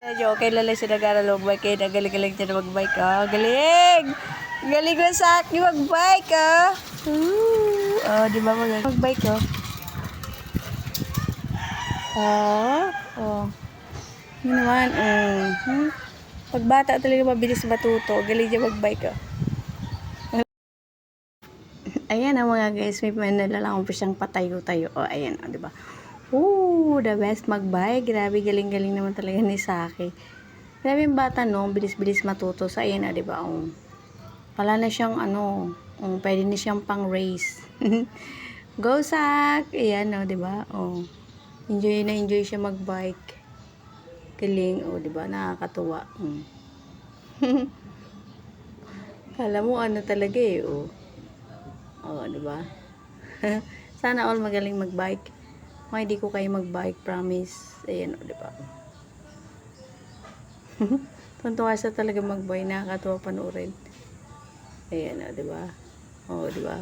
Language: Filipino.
Medyo okay lang siya nag-aaral mag-bike kaya nagaling-galing siya na mag-bike ah. Galing! Galing mo sa akin mag-bike ah. Ooh. Oh, di ba magaling mag-bike oh. Oh, oh. Yun naman, mm. Hmm? Pag bata talaga mabilis matuto, galing niya mag-bike oh. Ayan ang mga guys, may manala lang po siyang patayo-tayo. Oh, ayan, oh, di ba? Ooh, the best magbike. Grabe, galing-galing naman talaga ni Saki. Grabe yung bata, no? Bilis-bilis matuto. So, ayan, ah, di ba? Um, wala na siyang, ano, um, pwede na siyang pang race. Go, Sak! Ayan, no, di ba? Oh. Enjoy na enjoy siya magbike. Galing, oh, di ba? Nakakatuwa. Mm. Kala mo, ano talaga eh, oh. Oo, di ba? Sana all magaling magbike. Kung hindi ko kayo magbike, promise. Ayan, o, di ba? Tuntua siya talaga magbike. Nakakatawa panoorin. Ayan, o, di ba? Oo, di ba?